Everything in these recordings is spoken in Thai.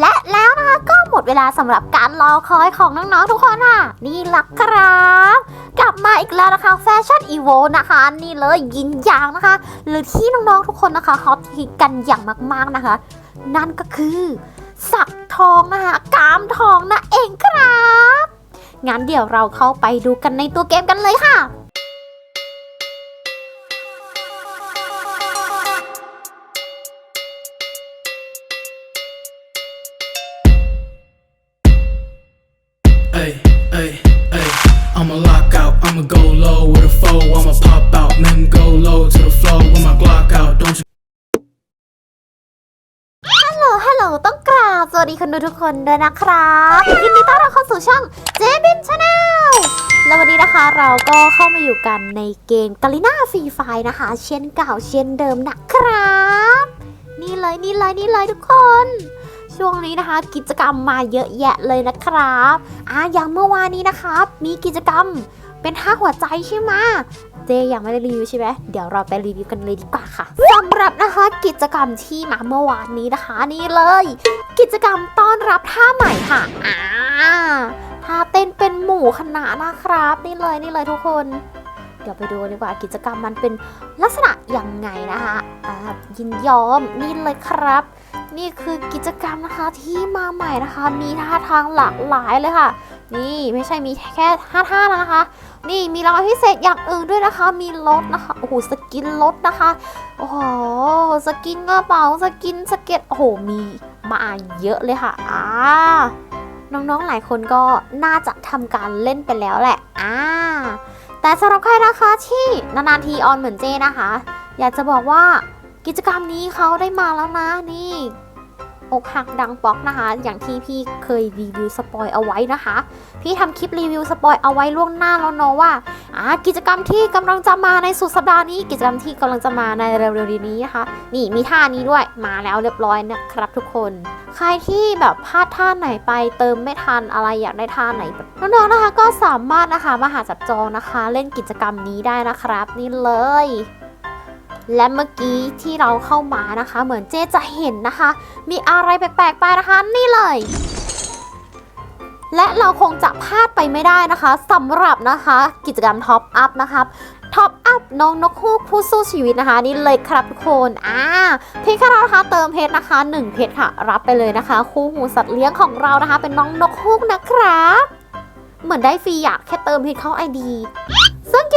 และแล้วนะคะก็หมดเวลาสำหรับการรอคอยของน้องๆทุกคนค่ะ นี่ล่ะครับ กลับมาอีกแล้วนะคะแฟชั่นอีโวนะคะ นี่เลยยินยางนะคะ หรือที่น้องๆทุกคนนะคะเขาทิกันอย่างมากๆนะคะ นั่นก็คือสักทองนะคะกามทองนะเองครับงั้นเดี๋ยวเราเข้าไปดูกันในตัวเกมกันเลยค่ะ ลต้องกราบสวัสดีคุณดูทุกคนด้วยนะครับยินดีต้อนรับเข้าสู่ช่องเจบินชาแนลแล้ววันนี้นะคะเราก็เข้ามาอยู่กันในเกมกาลิน่าฟรีไฟนะคะ เช่นเก่าเช่นเดิมนะครับ นี่เลยนี่เลยนี่เลยทุกคน ช่วงนี้นะคะ กิจกรรมมาเยอะแยะเลยนะครับอะอย่างเมื่อวานนี้นะครับ มีกิจกรรม เป็นท่าหัวใจใช่ไหมเจยังไม่ได้รีวิวใช่ไหมเดี๋ยวเราไปรีวิวกันเลยดีกว่าค่ะสำหรับนะคะกิจกรรมที่มาเมื่อวานนี้นะคะนี่เลย กิจกรรมต้อนรับท่าใหม่ค่ะอ่าท่าเต้นเป็นหมู่คณะนะครับ นี่เลยนี่เลยทุกคน เดี๋ยวไปดูดีกว่ากิจกรรมมันเป็นลักษณะยังไงนะคะอ่ายินยอมนี่เลยครับ นี่คือกิจกรรมนะคะที่มาใหม่นะคะ มีท่าทางหลากหลายเลยค่ะ นี่ไม่ใช่มีแค่ท่าท่านะคะ นี่มีรางวัลพิเศษอย่างอื่นด้วยนะคะ มีรถนะคะ โอ้โห สกินรถนะคะ โอ้โห สกินกระเป๋า สกินสเก็ต โอ้โห มีมาเยอะเลยค่ะ อ่า น้องๆ หลายคนก็น่าจะทำการเล่นไปแล้วแหละ อ่า แต่สำหรับใครนะคะที่นานๆทีออนเหมือนเจนะคะ อยากจะบอกว่ากิจกรรมนี้เขาได้มาแล้วนะ นี่ อกหักดังป๊อกนะคะ อย่างที่พี่เคยรีวิวสปอยเอาไว้นะคะ พี่ทำคลิปรีวิวสปอยเอาไว้ล่วงหน้าแล้วเนาะว่าอ่ากิจกรรมที่กำลังจะมาในสุดสัปดาห์นี้ กิจกรรมที่กำลังจะมาในเร็วๆนี้นะคะ นี่มีท่านี้ด้วยมาแล้วเรียบร้อยนะครับทุกคน ใครที่แบบพลาดท่าไหนไปเติมไม่ทันอะไรอยากได้ท่าไหนน้องๆนะคะ ก็สามารถนะคะมาหาจับจองนะคะ เล่นกิจกรรมนี้ได้นะครับ นี่เลย และเมื่อกี้ที่เราเข้ามานะคะ เหมือนเจ๊จะเห็นนะคะ มีอะไรแปลกๆไปนะคะนี่เลย และเราคงจะพลาดไปไม่ได้นะคะสำหรับนะคะ กิจกรรมท็อปอัพนะครับท็อปอัพน้องนกฮูกผู้สู้ชีวิตนะคะนี่เลยครับทุกคนอ่าเพียงแค่เรานะคะเติมเพชรนะคะ1เพชรค่ะรับไปเลยนะคะ คู่หูสัตว์เลี้ยงของเรานะคะ เป็นน้องนกฮูกนะครับเหมือนได้ฟรีอะแค่เติมเพชรเข้าไอดี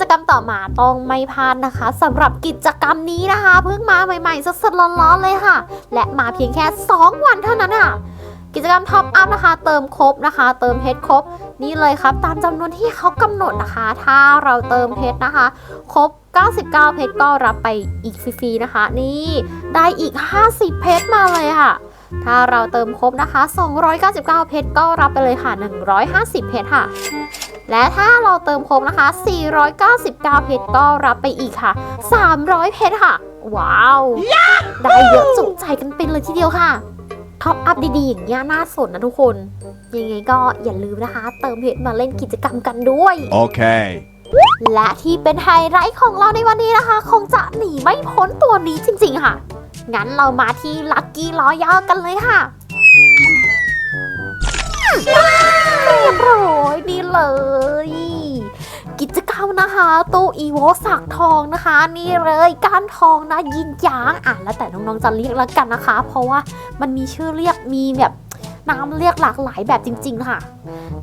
จกรรมต่อมาต้องไม่พลาดนะคะสำหรับกิจกรรมนี้นะคะ เพิ่งมาใหม่ๆสดๆร้อนๆเลยค่ะ และมาเพียงแค่ 2 วันเท่านั้นค่ะ กิจกรรมท็อปอัพนะคะ เติมครบนะคะ เติมเพชรครบนี่เลยครับ ตามจำนวนที่เขากำหนดนะคะ ถ้าเราเติมเพชรนะคะ ครบ 99 เพชรก็รับไปอีกฟรีๆนะคะ นี่ได้อีก 50 เพชรมาเลยค่ะถ้าเราเติมครบนะคะ 299 เพชรก็รับไปเลยค่ะ 150 เพชรค่ะ และถ้าเราเติมครบนะคะ 499 เพชรก็รับไปอีกค่ะ 300 เพชรค่ะ ว้าว ได้เยอะจุใจกันเป็นเลยทีเดียวค่ะ ท็อปอัพดีๆอย่างเงี้ยน่าสนนะทุกคน ยังไงก็อย่าลืมนะคะ เติมเพชรมาเล่นกิจกรรมกันด้วย Okay. และที่เป็นไฮไลท์ของเราในวันนี้นะคะ คงจะหนีไม่พ้นตัวนี้จริงๆค่ะ งั้นเรามาที่ลัคกี้ล้อยาวกันเลยค่ะ เรียบร้อยนี่เลย กิจกรรมนะคะตู้อีโวสักทองนะคะ นี่เลยก้านทองนะยินยางอะแล้วแต่น้องๆจะเรียกแล้วกันนะคะ เพราะว่ามันมีชื่อเรียกมีแบบน้ำเรียกหลากหลายแบบจริง ๆ ค่ะ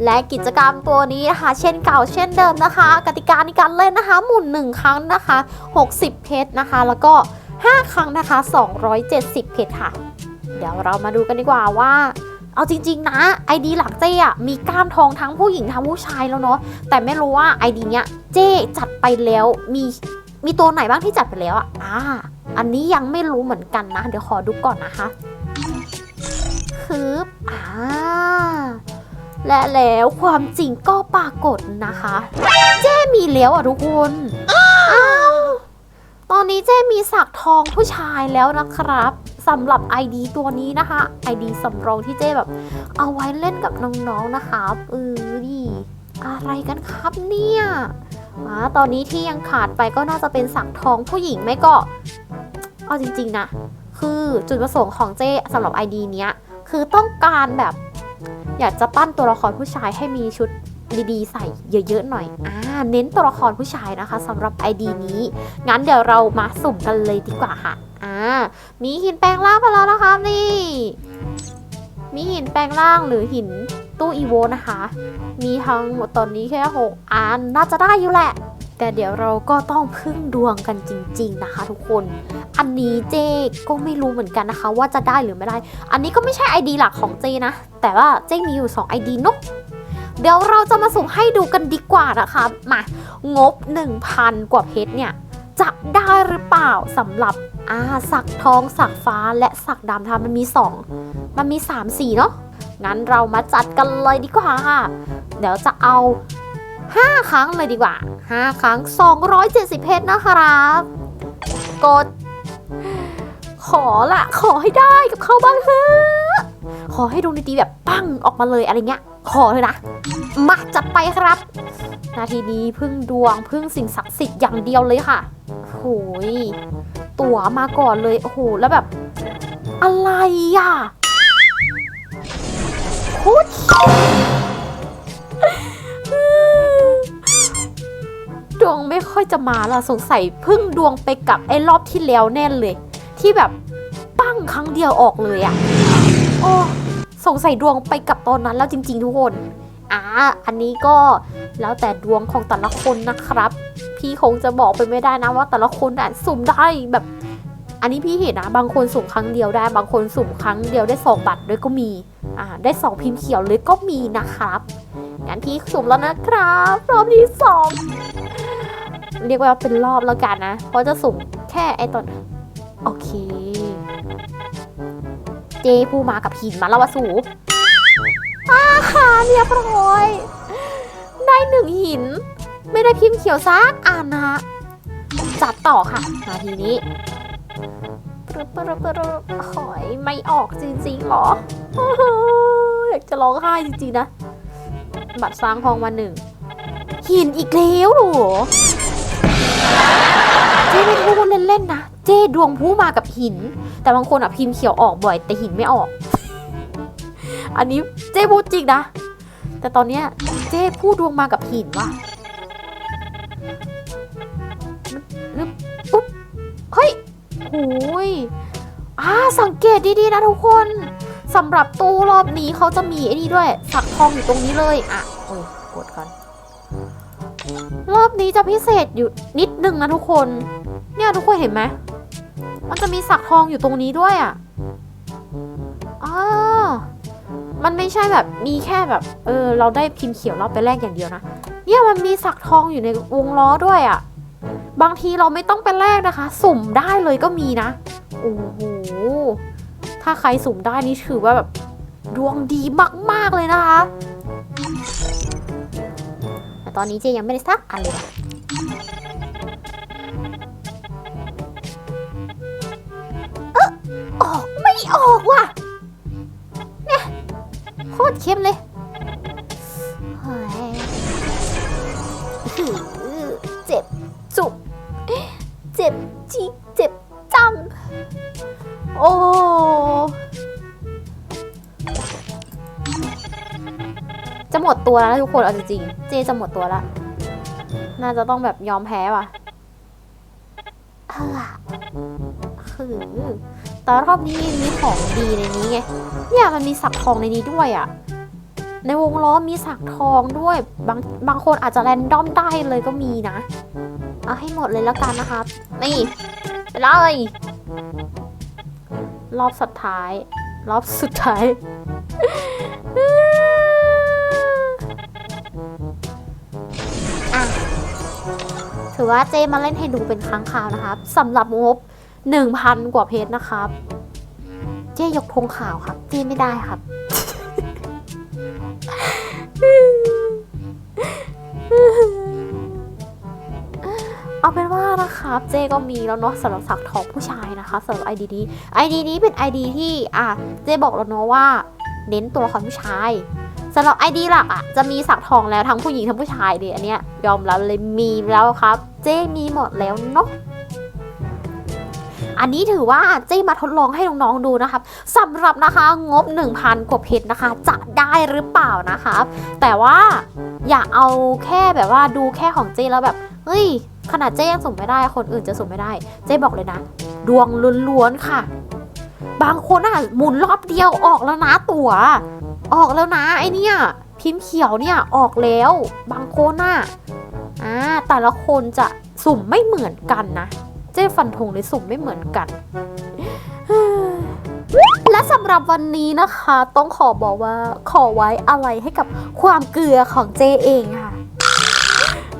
และกิจกรรมตัวนี้นะคะเช่นเก่าเช่นเดิมนะคะ กติกาในการเล่นนะคะ หมุน 1 ครั้งนะคะ 60 เพชรนะคะ แล้วก็ 5 ครั้งนะคะ 270 เพชรค่ะ เดี๋ยวเรามาดูกันดีกว่าว่า เอาจริง ๆ นะ ID หลักเจ๊อะมีกล้ามทองทั้งผู้หญิงทั้งผู้ชายแล้วเนาะแต่ไม่รู้ว่า ID เนี้ยเจ๊จัดไปแล้วมีมีตัวไหนบ้างที่จัดไปแล้วอะอ่าอันนี้ยังไม่รู้เหมือนกันนะ เดี๋ยวขอดูก่อนนะคะคืบอ่าและแล้วความจริงก็ปรากฏนะคะ เจ้มีแล้วอะทุกคนอ้า ตอนนี้เจ้มีสักทองผู้ชายแล้วนะครับสำหรับ ID ตัวนี้นะคะ ID สำรองที่เจ้แบบ เอาไว้เล่นกับน้องๆนะคะเออดิอะไรกันครับเนี่ยอาตอนนี้ที่ยังขาดไปก็น่าจะเป็นสักทองผู้หญิงไม่ก็ เอาจริง ๆ นะ คือจุดประสงค์ของเจ้สำหรับ ID เนี้ย คือต้องการแบบ อยากจะปั้นตัวละครผู้ชายให้มีชุด ดีๆ ใส่เยอะๆหน่อย อ่า เน้นตัวละครผู้ชายนะคะสำหรับ ID นี้ งั้นเดี๋ยวเรามาสุ่มกันเลยดีกว่าค่ะ อ่า มีหินแปลงร่างมาแล้วนะคะนี่ มีหินแปลงร่างหรือหินตู้อีโวนะคะ มีทั้งหมดตอนนี้แค่หกอัน น่าจะได้อยู่แหละ แต่เดี๋ยวเราก็ต้องพึ่งดวงกันจริง ๆนะคะ ทุกคน อันนี้เจก็ไม่รู้เหมือนกันนะคะ ว่าจะได้หรือไม่ได้ อันนี้ก็ไม่ใช่ ID หลักของเจนะ แต่ว่าเจมีอยู่ 2 ID เนอะ เดี๋ยวเราจะมาสุ่มให้ดูกันดีกว่านะคะมางบ 1,000 กว่าเพชรเนี่ยจะได้หรือเปล่าสำหรับอาสักทองสักฟ้าและสักดำทำมันมี 2 มันมี 3 สีเนาะงั้นเรามาจัดกันเลยดีกว่าค่ะ เดี๋ยวจะเอา 5 ครั้งเลยดีกว่า 5 ครั้ง 270 เพชรนะครับ กด ขอละขอให้ได้กับเขาบ้างเถอะ ขอให้ดวงดีๆแบบปั้งออกมาเลยอะไรเงี้ย ขอเลยนะ มาจัดไปครับ นาทีนี้พึ่งดวงพึ่งสิ่งศักดิ์สิทธิ์อย่างเดียวเลยค่ะโหยตั๋วมาก่อนเลยโอ้โหแล้วแบบ อะไรอะโคตรดวงไม่ค่อยจะมาละสงสัยพึ่งดวงไปกับไอ้รอบที่แล้วแน่นเลย ที่แบบปั้งครั้งเดียวออกเลยอะ่ะ โอ้ สงสัยดวงไปกับตอนนั้นแล้วจริง ๆ ทุกคนอ่าอันนี้ก็แล้วแต่ดวงของแต่ละคนนะครับ พี่คงจะบอกไปไม่ได้นะว่าแต่ละคนอะสุ่มได้แบบ อันนี้พี่เห็นนะบางคนสุ่มครั้งเดียวได้ บางคนสุ่มครั้งเดียวได้สองบัตรด้วยก็มีอ่าได้สองพิมพ์เขียวเลยก็มีนะครับงั้นพี่สุ่มแล้วนะครับรอบที่สองเรียกว่าเป็นรอบแล้วกันนะเพราะจะสุ่มแค่ไอตอนโอเค เจผู้มากับหินมาแล้ววะสูอาค่ะเรียบร้อย ได้หนึ่งหิน ไม่ได้พิมพ์เขียวซักอ่านนะฮะจัดต่อค่ะ นาทีนี้ปรปรปรหอยไม่ออกจริงๆหรอ อยากจะร้องไห้จริงๆนะ บัตรสร้างทองมาหนึ่ง หินอีกแล้วหรอ เจ๊ไม่พูดเล่นๆนะ เจ๊ดวงผู้มากับหิน แต่บางคนอะพิมพ์เขียวออกบ่อยแต่หินไม่ออก อันนี้เจ๊พูดจริงนะ แต่ตอนเนี้ยเจ๊พูดดวงมากับหินว่ะนึบปุ๊บ เฮ้ยโอ้ยอ่าสังเกตดีๆนะทุกคนสำหรับตู้รอบนี้เขาจะมีไอ้นี่ด้วย สักทองอยู่ตรงนี้เลย อะ โอ้ย กดก่อน รอบนี้จะพิเศษอยู่นิดนึงนะทุกคน เนี่ยทุกคนเห็นไหม มันจะมีสักทองอยู่ตรงนี้ด้วยอะอ่ามันไม่ใช่แบบมีแค่แบบ เออ เราได้พิมพ์เขียวเราไปแลกอย่างเดียวนะ เนี่ยมันมีสักทองอยู่ในวงล้อด้วยอะ บางทีเราไม่ต้องไปแลกนะคะ สุ่มได้เลยก็มีนะ โอ้โห ถ้าใครสุ่มได้นี่ถือว่าแบบดวงดีมาก ๆ เลยนะคะ แต่ตอนนี้เจยังไม่ได้สักอันเลย ออกไม่ออกว่ะเนี่ยโคตรเข้มเลยเฮ้ยหือเจ็บจุกเจ็บจริงเจ็บจัง โอ้จะหมดตัวแล้วทุกคนเอาจริงๆเจจะหมดตัวแล้วน่าจะต้องแบบยอมแพ้ว่ะเออคือ แต่รอบนี้มีของดีในนี้ไง เนี่ยมันมีสักทองในนี้ด้วยอะ่ะ ในวงล้อมีสักทองด้วย บางบางคนอาจจะแรนดอมได้เลยก็มีนะ เอาให้หมดเลยแล้วกันนะครับนี่ไปเลยรอบสุดท้าย รอบสุดท้าย ถือว่าเจมาเล่นให้ดูเป็นครั้งคราวนะครับสำหรับงบ 1,000 กว่าเพจนะครับ เจ๊ยกธงขาวครับ เจ๊ไม่ได้ครับ เอาเป็นว่านะครับ เจ๊ก็มีแล้วเนาะสำหรับสักทองผู้ชายนะคะสำหรับ ID นี้ ID นี้เป็น ID ที่อะเจ๊บอกแล้วเนาะว่า เน้นตัวละครผู้ชายสำหรับ ID หลักอะจะมีสักทองแล้วทั้งผู้หญิงทั้งผู้ชายเลยอันเนี้ยยอมรับเลยมีแล้วครับ เจ๊มีหมดแล้วเนาะ อันนี้ถือว่าเจ้มาทดลองให้น้องๆดูนะครับสำหรับนะคะงบ 1,000 กว่าเพชรนะคะ จะได้หรือเปล่านะครับ แต่ว่าอย่าเอาแค่แบบว่าดูแค่ของเจ้แล้วแบบเฮ้ยขนาดเจ้ยังสุ่มไม่ได้ คนอื่นจะสุ่มไม่ได้ เจ้บอกเลยนะ ดวงล้วนๆค่ะ บางคนอะหมุนรอบเดียวออกแล้วนะตัวออกแล้วนะไอเนี่ยพิมพ์เขียวเนี่ยออกแล้ว บางคนอะอ่าแต่ละคนจะสุ่มไม่เหมือนกันนะ เจ๊ฟันธงเลยสุ่มไม่เหมือนกันและสำหรับวันนี้นะคะ ต้องขอบอกว่าขอไว้อะไรให้กับความเกลือของเจเองค่ะ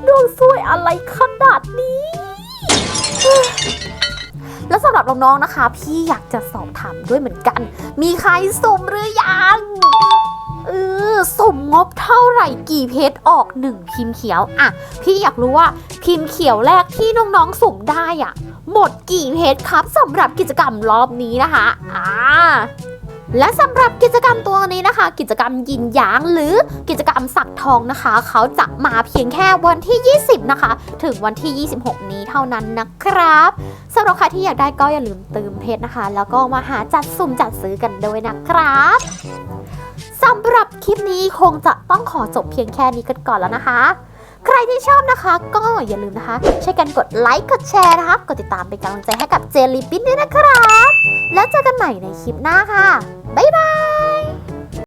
ดวงสวยอะไรขนาดนี้ และสำหรับน้องๆนะคะ พี่อยากจะสอบถามด้วยเหมือนกัน มีใครสุ่มหรือยังเออ สุ่มงบเท่าไหร่กี่เพชรออกหนึ่งพิมพ์เขียวอะพี่อยากรู้ว่าพิมพ์เขียวแรกที่น้องๆสุ่มได้อะ หมดกี่เพชรครับสำหรับกิจกรรมรอบนี้นะคะอ่าและสำหรับกิจกรรมตัวนี้นะคะ กิจกรรมยินหยางหรือกิจกรรมสักทองนะคะ เขาจะมาเพียงแค่วันที่ 20 นะคะ ถึงวันที่ 26 นี้เท่านั้นนะครับสำหรับใครที่อยากได้ก็อย่าลืมเติมเพชรนะคะ แล้วก็มาหาจัดสุ่มจัดซื้อกันด้วยนะครับ สำหรับคลิปนี้คงจะต้องขอจบเพียงแค่นี้กันก่อนแล้วนะคะ ใครที่ชอบนะคะ ก็อย่าลืมนะคะช่วยกันกดไลค์กดแชร์นะคะกดติดตามเป็นกำลังใจให้กับเจลลี่ปิ้นด้วยนะครับ แล้วเจอกันใหม่ในคลิปหน้าค่ะ บ๊ายบาย